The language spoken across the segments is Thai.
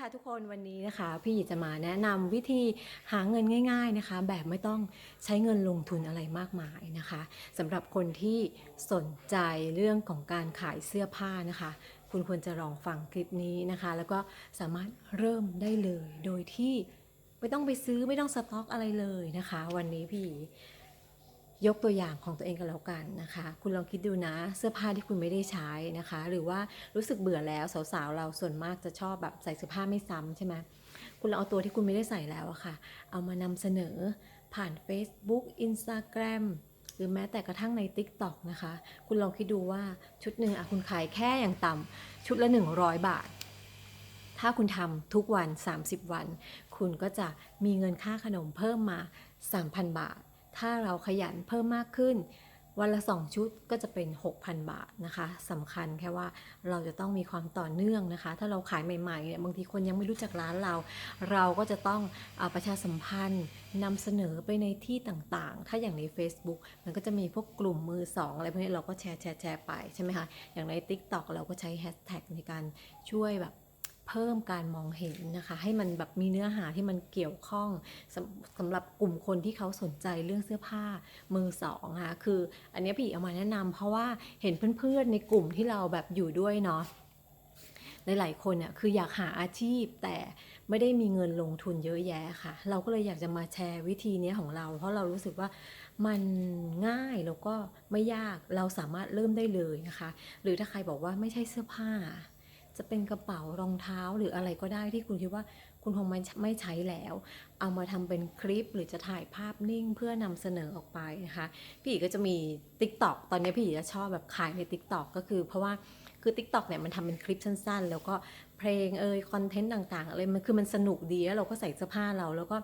ค่ะทุกคนวันนี้นะคะ พี่หยีจะมาแนะนำวิธีหาเงินง่าย ๆนะคะ แบบไม่ต้องใช้เงินลงทุนอะไรมากมายนะคะสำหรับคนที่สนใจเรื่องของการขายเสื้อผ้านะคะ คุณควรจะลองฟังคลิปนี้นะคะ แล้วก็สามารถเริ่มได้เลย โดยที่ไม่ต้องไปซื้อไม่ต้องสต็อกอะไรเลยนะคะ วันนี้พี่ ยกตัวอย่างของตัวเองกันแล้วกันนะคะ คุณลองคิดดูนะ เสื้อผ้าที่คุณไม่ได้ใช้นะคะ หรือว่ารู้สึกเบื่อแล้วสาวๆเราส่วนมากจะชอบแบบใส่เสื้อผ้าไม่ซ้ำใช่ไหมคุณลองเอาตัวที่คุณไม่ได้ใส่แล้วอะค่ะ เอามานำเสนอผ่าน Facebook Instagram หรือแม้แต่กระทั่งใน TikTok นะคะ คุณลองคิดดูว่าชุดหนึ่งอะคุณขายแค่อย่างต่ำชุดละ 100 บาท ถ้าคุณทำทุกวัน 30 วัน คุณก็จะมีเงินค่าขนมเพิ่มมา 3,000 บาท ถ้าเราขยันเพิ่มมากขึ้น วันละ 2 ชุดก็จะเป็น 6,000 บาทนะคะสำคัญแค่ว่าเราจะต้องมีความต่อเนื่องนะคะ ถ้าเราขายใหม่ๆเนี่ยบางทีคนยังไม่รู้จักร้านเรา เราก็จะต้องอาประชาสัมพันธ์นำเสนอไปในที่ต่างๆ ถ้าอย่างใน Facebook มันก็จะมีพวกกลุ่มมือสองอะไรพวกนี้เราก็แชร์แชร์แชร์ไปใช่ไหมคะอย่างใน TikTok เราก็ใช้แฮชแท็กในการช่วยแบบ เพิ่มการมองเห็นนะคะ ให้มันแบบมีเนื้อหาที่มันเกี่ยวข้องสำสำหรับกลุ่มคนที่เขาสนใจเรื่องเสื้อผ้ามือสองค่ะคืออันนี้พี่เอามาแนะนำเพราะว่าเห็นเพื่อนๆในกลุ่มที่เราแบบอยู่ด้วยเนาะหลายๆคนเนี่ยคืออยากหาอาชีพแต่ไม่ได้มีเงินลงทุนเยอะแยะค่ะ เราก็เลยอยากจะมาแชร์วิธีนี้ของเรา เพราะเรารู้สึกว่ามันง่ายแล้วก็ไม่ยากเราสามารถเริ่มได้เลยนะคะ หรือถ้าใครบอกว่าไม่ใช่เสื้อผ้า จะเป็นกระเป๋ารองเท้าหรืออะไรก็ได้ที่คุณคิดว่าคุณคงไม่ไม่ใช้แล้ว เอามาทำเป็นคลิปหรือจะถ่ายภาพนิ่งเพื่อนำเสนอออกไปนะคะ พี่อีก็จะมี Tik t o อกตอนนี้พี่อีจะชอบแบบขายใน Tik t o อกก็คือเพราะว่าคือ Tik t o อกเนี่ยมันทำเป็นคลิปสั้น ๆ แล้วก็เพลงเอ่ยคอนเทนต์ต่างๆอะไรมันคือมันสนุกดีแล้วเราก็ใส่เสื้อผ้าเรา แล้วก็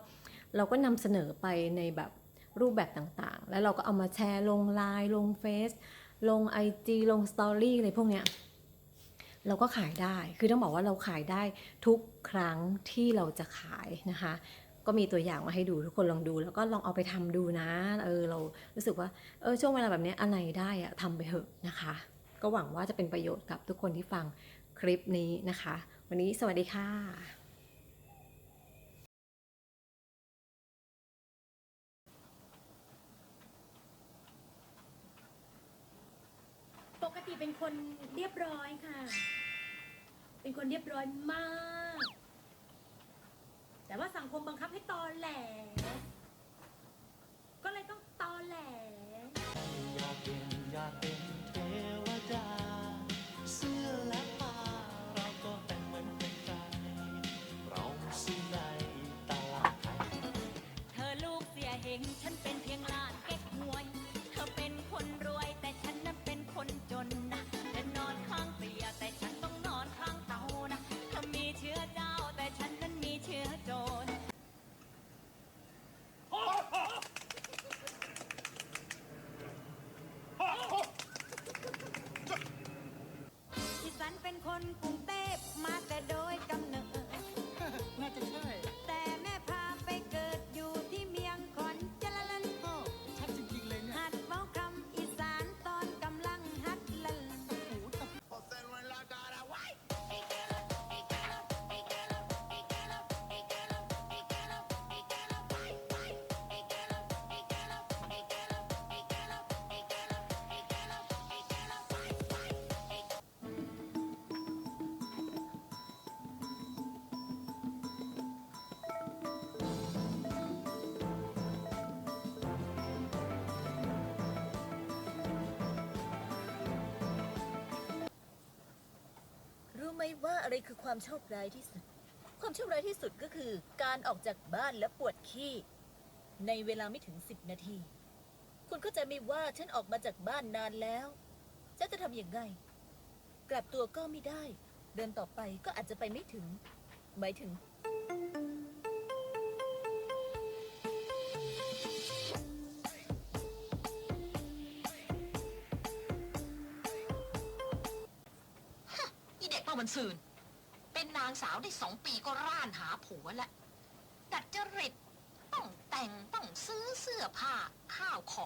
เราก็นำเสนอไปในแบบรูปแบบต่างๆ แล้วเราก็เอามาแชร์ลงไลน์ลงเฟซลง IG ลงสตอรี่อะไรพวกเนี้ย เราก็ขายได้ คือต้องบอกว่าเราขายได้ทุกครั้งที่เราจะขายนะคะ ก็มีตัวอย่างมาให้ดูทุกคนลองดู แล้วก็ลองเอาไปทำดูนะ เออเรารู้สึกว่า เออช่วงเวลาแบบนี้อะไรได้อะทำไปเถอะนะคะ ก็หวังว่าจะเป็นประโยชน์กับทุกคนที่ฟังคลิปนี้นะคะ วันนี้สวัสดีค่ะ ปก ติเป็นคนเรียบร้อยค่ะ เป็นคนเรียบร้อยมาก แต่ว่าสังคมบังคับให้ตอแหล ก็เลยต้องตอแหลอยากเป็นอยากเป็นเทว อะไรคือความโชคร้ายที่สุด ความโชคร้ายที่สุดก็คือ การออกจากบ้านและปวดขี้ ในเวลาไม่ถึงสิบนาที คุณเข้าใจไหมว่าฉันออกมาจากบ้านนานแล้วฉันจะทำอยังไง กลับตัวก็ไม่ได้ เดินต่อไปก็อาจจะไปไม่ถึง หมายถึงนี่เด็กเมื่อวันซืนเป็ นางสาวได้สองปีก็ร่านหาผัวแล้วดัดจริตต้องแต่งต้องซื้อเสื้อผ้าข้าวของ